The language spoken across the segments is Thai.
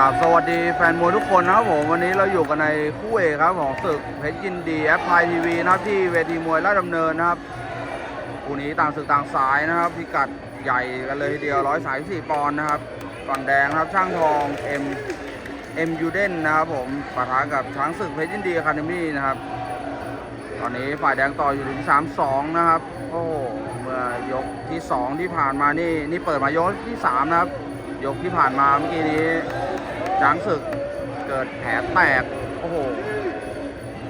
กราบสวัสดีแฟนมวยทุกคนนะครับผมวันนี้เราอยู่กันในคู่เอกครับของศึกเพชรยินดีแอปพลายทีวีนะครับที่เวทีมวยราชดำเนินนะครับคู่นี้ต่างศึกต่างสายนะครับพิกัดใหญ่กันเลยทีเดียว134ปอนด์นะครับฝั่งแดงครับช่างทองเอ็มเอ็มยูเดนนะครับผมปะทะกับช้างศึกเพชรยินดีคาเดมี่นะครับ ตอนนี้ฝ่ายแดงต่ออยู่ถึง3-2นะครับโอ้โหเมื่อยกที่2ที่ผ่านมานี่นี่เปิดมายกที่3นะครับ ยกที่ผ่านมาเมื่อกี้นี้ ช้างศึกเกิดแผลแตก โอ้โห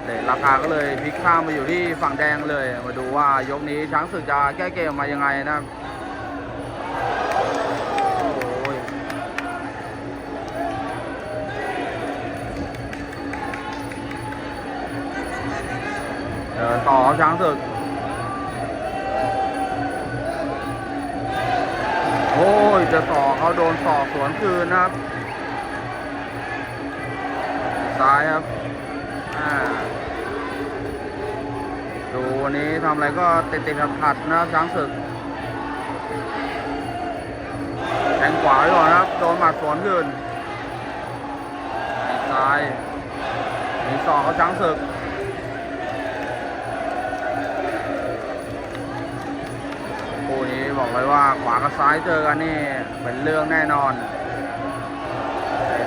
เลยราคาก็เลยพลิกข้ามมาอยู่ที่ฝั่งแดงเลย มาดูว่ายกนี้ช้างศึกจะแก้เกมมายังไงนะครับโอ้ยเดินต่อช้างศึก โอ้ยจะต่อเขาโดนสอสวนคืนนะครับ ซ้ายครับดูวันนี้ทำอะไรก็ติดติดขัดขัดๆนะครับช้างศึกแทงขวาก่อนะครับโดนหมัดสวนคืนซ้ายมีสองเขาช้างศึกคู่นี้บอกเลยว่าขวากับซ้ายเจอกันนี่เป็นเรื่องแน่นอน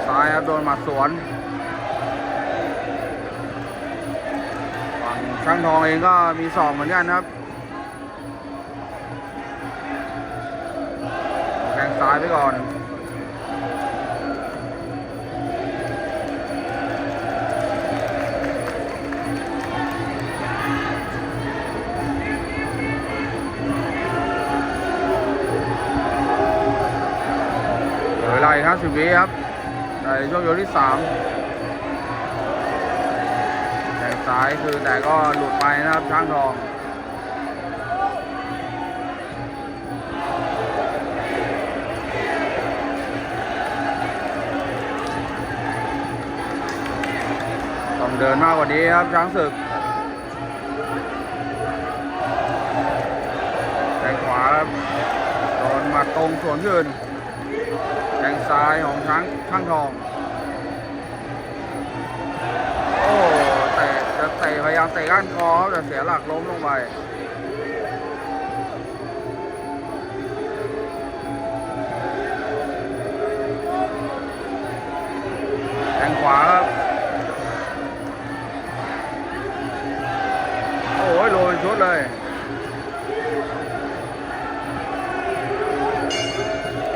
ซ้ายครับโดนหมัดสวน ช่างทองเองก็มีสองเหมือนกันครับแทงซ้ายไปก่อนเหลือเวลาอีก50วิครับในช่วงยกที่3แทง ซ้ายคือแต่ก็หลุดไปนะครับช้างทองต้องเดินมากกว่านี้ครับช้างศึกแทงขวาครับโดนมัดตรงสวนคืนแทงซ้ายของช้างช่างทองามเตะก้านคอครับแต่เสียหลักล้มลงไปแทงขวาครับ โอ้ยโรยชุดเลย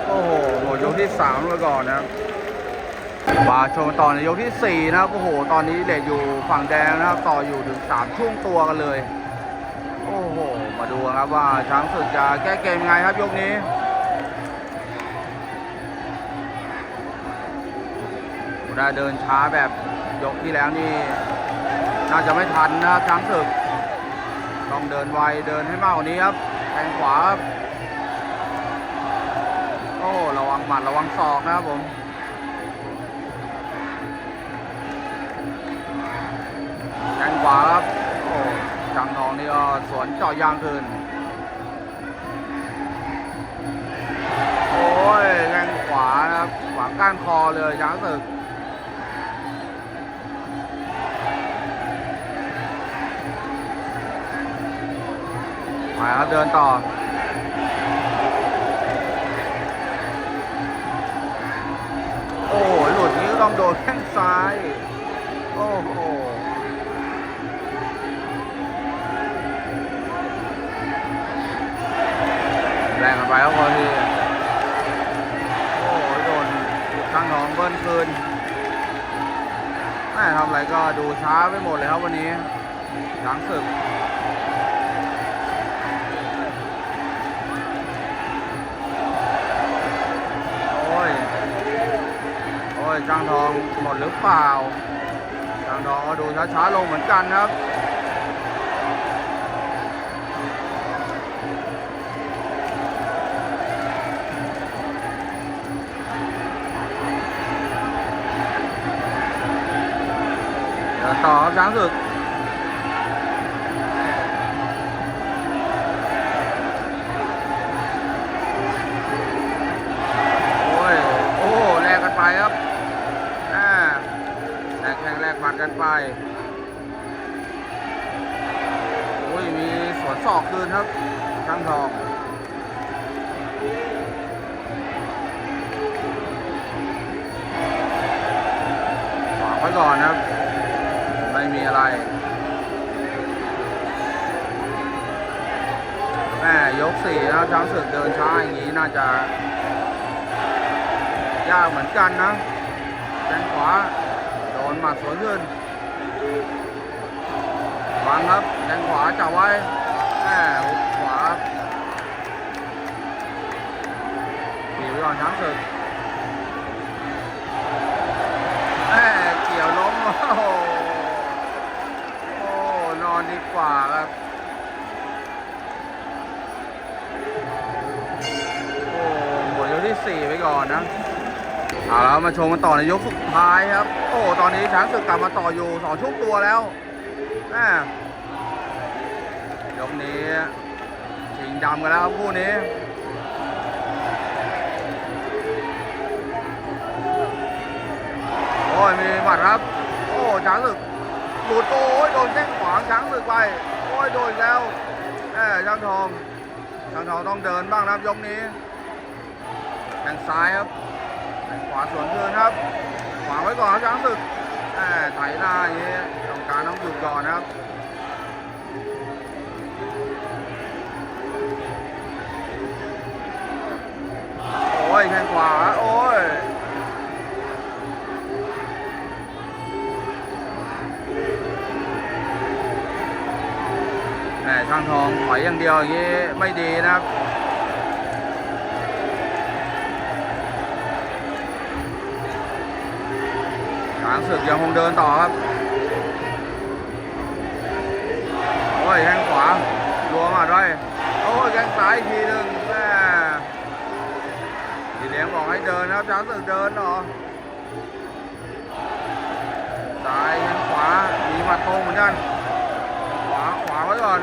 โอ้โหหมดยกที่3มาก่อนนะครับ มาชมต่อในยกที่ 4 นะครับ โอ้โห ตอนนี้เด็กอยู่ฝั่งแดงนะครับ ต่ออยู่ถึง 3 ช่วงตัวกันเลย โอ้โห มาดูครับว่าช้างศึกจะแก้เกมยังไงครับยกนี้ได้เดินช้าแบบยกที่แล้วนี่ น่าจะไม่ทันนะครับช้างศึก ต้องเดินไวเดินให้มากกว่านี้ครับแทงขวาครับ โอ้ ระวังหมัดระวังศอกนะครับผม วาครับโอ้จังทองนี่ก็สวนเจาะยางคืนโอ้ยแทงขวานะครับขวาก้านคอเลยช้างศึกมาครับเดินต่อโอ้หลุดนี้ต้องโดนแข้งซ้าย โอ้โห ก็ดูช้าไปหมดเลยครับวันนี้ช้างศึกโอ้ยโอ้ยจางทองหมดหรือเปล่าจางทองก็ดูช้าๆลงเหมือนกันครับ กันต่อช้างศึโอ้ยโอ้แลกกันไปครับอ่าแลกแข้งแลกหมัดกันไปโอ้ยมีสวนศอกคืนครับช้างทอง กสี่นะช้างศึกเดินช้าอย่างนี้น่าจะยากเหมือนกันนะแขนขวาโดนหมัดสวนขึ้นวางครับแขนขวาจับไว้แหมขวาขี่ไปก่อนช้างศึก ไปก่อนนะเอาแล้วมาชมกันต่อในยกสุดท้ายครับ โอ้ตอนนี้ช้างศึกกลับมาต่ออยู่สองช่วงตัวแล้วแม่ยกนี้ชิงดำกันแล้วครับคู่นี้โอ้ยมีหมัดครับ โอ้ช้างศึกหลุดโอ้ยโดนแข้งขวางช้างศึกไปโอ้ยโดนแล้วแหมช้างทองช้างทองต้องเดินบ้างนะครับยกนี้ แข้งซ้ายครับแข้งขวาสวนคืนครับ ขวางไว้ก่อนช้างศึกแหมไถหน้าอย่างนี้ต้องการต้องหยุดก่อนนะครับโอ้ยแข้งขวาโอ้ยแหมช่างทองถอยอย่างเดียวอย่างนี้ไม่ดีนะครับ ช้างศึกยังคงเดินต่อครับ โอ้ยแข้งขวารัวมาด้วยโอ้ยแข้งซ้ายอีกทีหนึ่งแม่ทีเลี้ยงบอกให้เดินนะครับช้างศึกเดินเหรอซ้ายแข้งขวา มีหมัดตรงเหมือนกัน ขวาขวาไว้ก่อน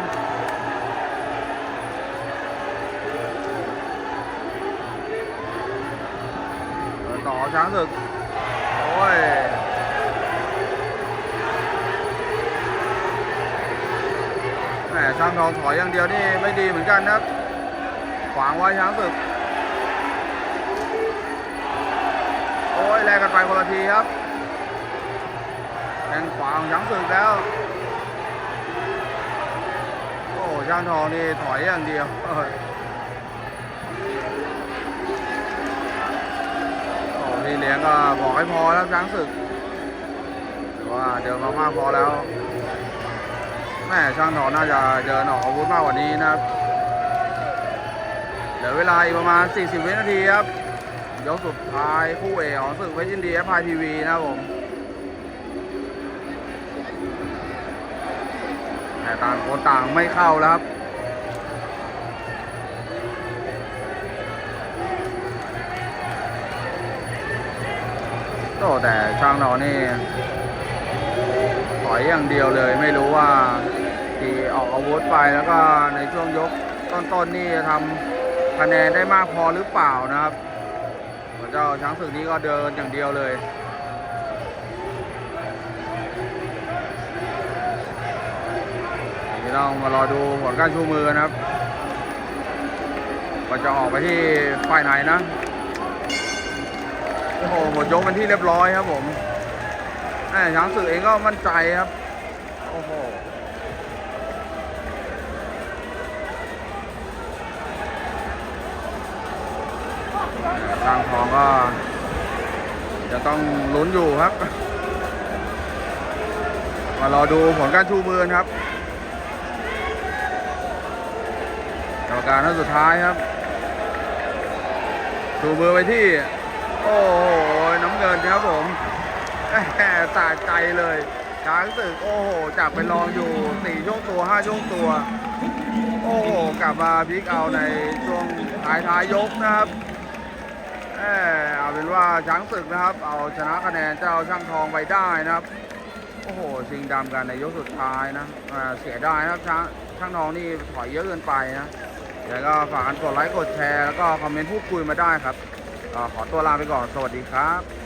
ต่อช้างศึกโอ้ย แหมช้างทองถอยอย่างเดียวนี่ไม่ดีเหมือนกันนะครับ ขวางไว้ช้างศึก โอ้ยแลกกันไปคนละทีครับแทงขวาของช้างศึกแล้ว โอ้ช่างทองนี่ถอยอย่างเดียวโอ้พี่เลี้ยงก็บอกให้พอแล้วช้างศึกว่าเดินมามากพอแล้ว ม่ช่างทองน่าจะเดินออกอาวุธมากกว่านี้นะครับเหลือเวลาอีกประมาณ 40 วินาทีครับยกสุดท้ายคู่เอกของศึกเวสต์อินดียพายทีวีนะครับผมแต่ต่างคนต่างไม่เข้าแล้วครับโตแต่ช่างเรานี่ถอยอย่างเดียวเลยไม่รู้ว่า ออกอาวุธไปแล้วก็ในช่วงยกต้นๆนี่จะทำคะแนนได้มากพอหรือเปล่านะครับส่วนเจ้าช้างศึกนี้ก็เดินอย่างเดียวเลยนี่เรามารอดูผลการชูมือนะครับว่าจะออกไปที่ฝ่ายไหนนะ โอ้โหหมดยกเป็นที่เรียบร้อยครับผมช้างศึกเองก็มั่นใจครับ โอ้โห ช้างทองก็ จะต้องลุ้นอยู่ครับ มารอดูผลการชูมือครับกรรมการท่านสุดท้ายครับชูมือไปที่ โอ้โหน้ำเงินครับผมแหมสะใจเลยช้างศึกโอ้โหจับไปลองอยู่สี่ช่วงตัวห้าช่วงตัว โอ้โห กลับมาพลิกเอาในช่วงท้ายท้ายยกนะครับ เอาเป็นว่าช้างศึกนะครับ เอาชนะคะแนนเจ้าช่างทองไปได้นะครับ โอ้โหชิงดำกันในยกสุดท้ายนะเสียดายนะครับช้างช่างทองนี่ถอยเยอะเกินไปนะแล้วก็ฝากกดไลค์กดแชร์แล้วก็คอมเมนต์พูดคุยมาได้ครับอขอตัวลาไปก่อนสวัสดีครับ